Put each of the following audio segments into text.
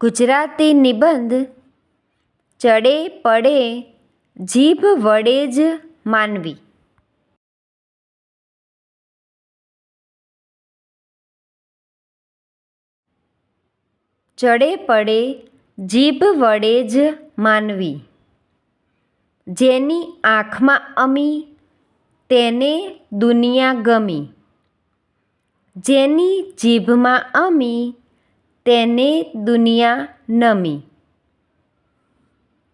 ગુજરાતી નિબંધ ચડે પડે જીભ વડે જ માનવી. ચડે પડે જીભ વડે જ માનવી. જેની આંખમાં અમી, તેને દુનિયા ગમી. જેની જીભમાં અમી તેને દુનિયા નમી.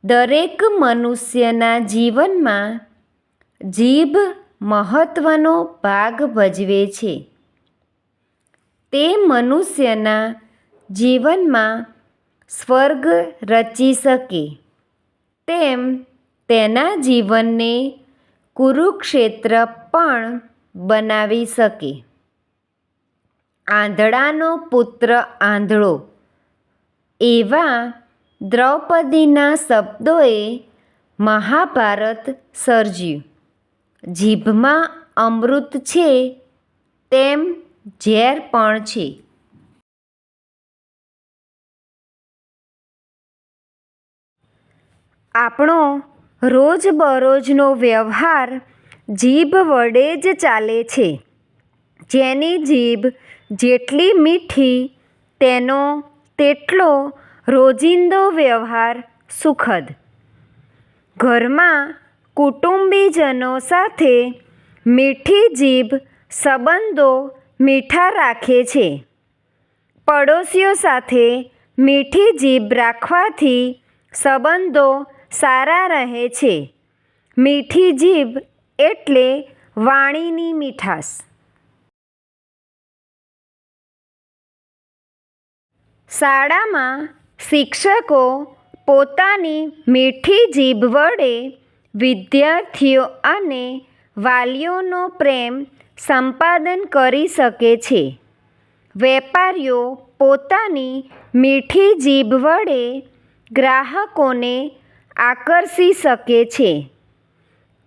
દરેક મનુષ્યના જીવનમાં જીભ મહત્ત્વનો ભાગ ભજવે છે. તે મનુષ્યના જીવનમાં સ્વર્ગ રચી શકે. તેમ તેના જીવનને કુરુક્ષેત્ર પણ બનાવી શકે. આંધળાનો પુત્ર આંધળો. એવા દ્રૌપદીના શબ્દોએ મહાભારત સર્જ્યું. જીભમાં અમૃત છે, તેમ ઝેર પણ છે. આપણો રોજબરોજનો વ્યવહાર જીભ વડે જ ચાલે છે. જેની જીભ જેટલી મીઠી, તેનો તેટલો રોજિંદો વ્યવહાર સુખદ. ઘરમાં કુટુંબીજનો સાથે મીઠી જીભ સંબંધો મીઠા રાખે છે. પડોશીઓ સાથે મીઠી જીભ રાખવાથી સંબંધો સારા રહે છે. મીઠી જીભ એટલે વાણીની મીઠાશ. શાળામાં શિક્ષકો પોતાની મીઠી જીભ વડે વિદ્યાર્થીઓ અને વાલીઓનો પ્રેમ સંપાદન કરી શકે છે. વેપારીઓ પોતાની મીઠી જીભ વડે ગ્રાહકોને આકર્ષી શકે છે.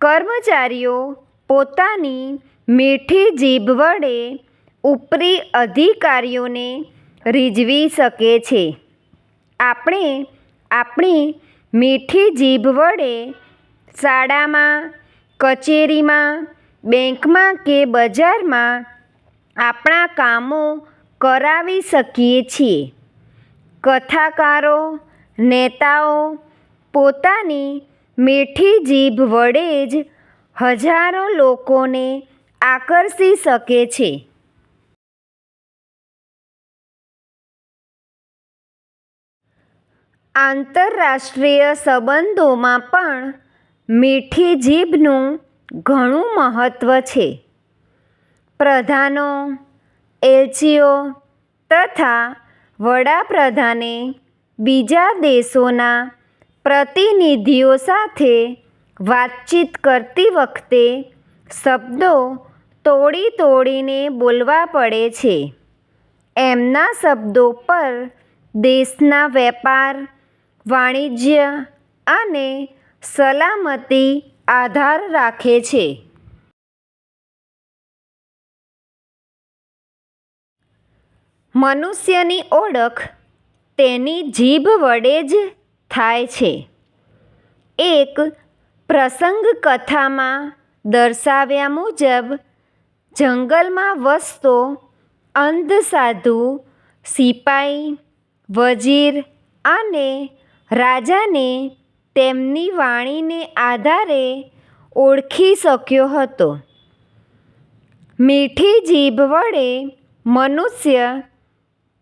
કર્મચારીઓ પોતાની મીઠી જીભ વડે ઉપરી અધિકારીઓને રીઝવી શકે છે. આપણે આપણી મીઠી જીભ વડે શાળામાં, કચેરીમાં, બેંકમાં કે બજારમાં આપણા કામો કરાવી શકીએ છીએ. કથાકારો, નેતાઓ પોતાની મીઠી જીભ વડે જ હજારો લોકોને આકર્ષી શકે છે. આંતરરાષ્ટ્રીય સંબંધોમાં પણ મીઠી જીભનું ઘણું મહત્ત્વ છે. પ્રધાનો, એલચીઓ તથા વડાપ્રધાને બીજા દેશોના પ્રતિનિધિઓ સાથે વાતચીત કરતી વખતે શબ્દો તોડી તોડીને બોલવા પડે છે. એમના શબ્દો પર દેશના વેપાર વાણિજ્ય અને સલામતી આધાર રાખે છે. મનુષ્યની ઓળખ તેની જીભ વડે જ થાય છે. એક પ્રસંગ કથામાં દર્શાવ્યા મુજબ, જંગલમાં વસતો અંધ સાધુ, સિપાઈ, વજીર અને રાજાને તેમની વાણીને આધારે ઓળખી શક્યો હતો. મીઠી જીભ વડે મનુષ્ય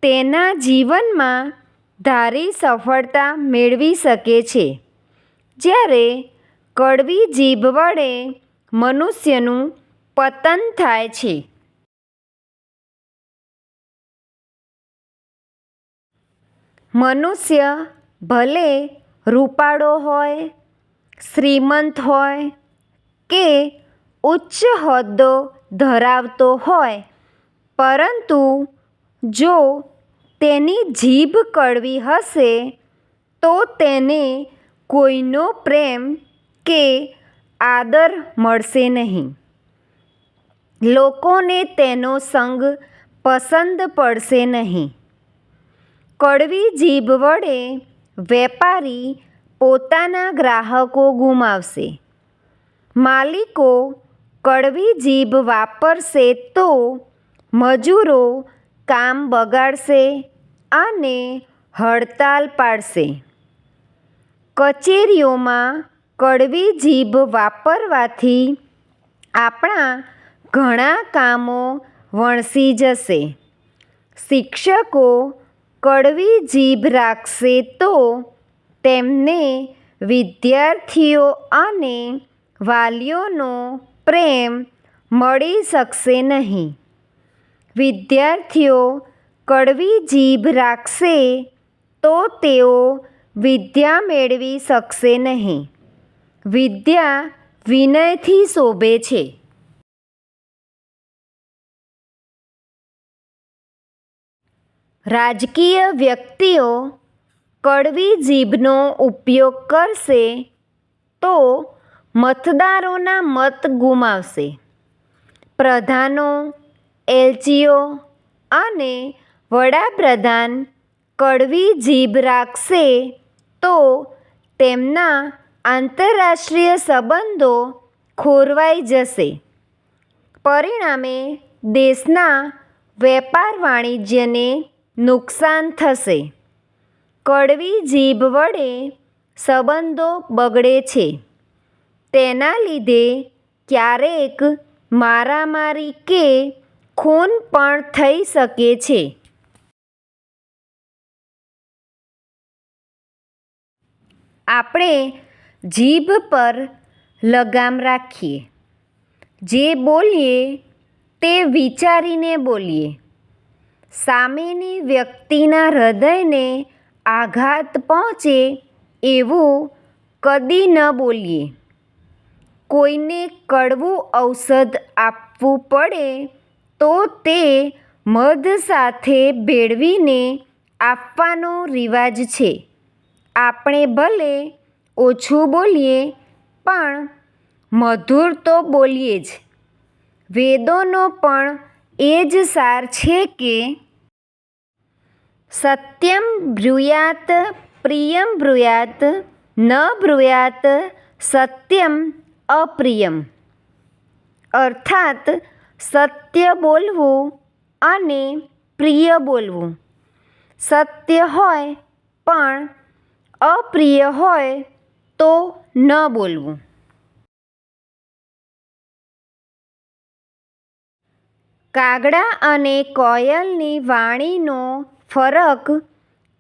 તેના જીવનમાં ધારી સફળતા મેળવી શકે છે. જ્યારે કડવી જીભ વડે મનુષ્યનું પતન થાય છે. મનુષ્ય ભલે રૂપાળો હોય, શ્રીમંત હોય કે ઉચ્ચ હોદ્દો ધરાવતો હોય, પરંતુ જો તેની જીભ કડવી હશે, તો તેને કોઈનો પ્રેમ કે આદર મળશે નહીં. લોકોને તેનો સંગ પસંદ પડશે નહીં. કડવી જીભ વડે વેપારી પોતાના ગ્રાહકો ગુમાવશે. માલિકો કડવી જીભ વાપરશે તો મજૂરો કામ બગાડશે અને હડતાલ પાડશે. કચેરીઓમાં કડવી જીભ વાપરવાથી આપણા ઘણા કામો વણસી જશે. શિક્ષકો કડવી જીભ રાખશે તો તેમને વિદ્યાર્થીઓ અને વાલીઓનો પ્રેમ મળી શકશે નહીં. વિદ્યાર્થીઓ કડવી જીભ રાખશે તો તેઓ વિદ્યા મેળવી શકશે નહીં. વિદ્યા વિનયથી શોભે છે. રાજકીય વ્યક્તિઓ કડવી જીભનો ઉપયોગ કરશે તો મતદારોના મત ગુમાવશે. પ્રધાનો એલચીઓ અને વડાપ્રધાન કડવી જીભ રાખશે તો તેમના આંતરરાષ્ટ્રીય સંબંધો ખોરવાઈ જશે. પરિણામે દેશના વેપાર વાણિજ્યને નુકસાન થશે. કડવી જીભ વડે સંબંધો બગડે છે. તેના લીધે ક્યારેક મારામારી કે ખૂન પણ થઈ શકે છે. આપણે જીભ પર લગામ રાખીએ. જે બોલીએ તે વિચારીને બોલીએ. સામેની વ્યક્તિના હૃદયને આઘાત પહોંચે એવું કદી ન બોલીએ. કોઈને કડવું ઔષધ આપવું પડે તો તે મધ સાથે ભેળવીને આપવાનો રિવાજ છે. આપણે ભલે ઓછું બોલીએ, પણ મધુર તો બોલીએ જ. વેદોનો પણ એ જ સાર છે કે સત્યમ બ્રુયાત, પ્રિયમ બ્રુયાત, ન બ્રુયાત, સત્યમ અપ્રિયમ. અર્થાત સત્ય બોલવું અને પ્રિય બોલવું. સત્ય હોય પણ અપ્રિય હોય તો ન બોલવું. કાગડા અને કોયલની વાણીનો ફરક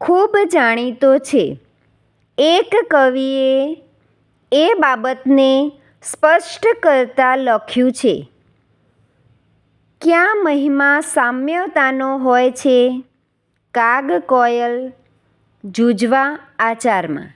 ખૂબ જાણીતો છે. એક કવિએ એ બાબતને સ્પષ્ટ કરતાં લખ્યું છે, ક્યાં મહિમા સામ્યતાનો હોય છે? કાગ કોયલ જુજવા આચારમાં.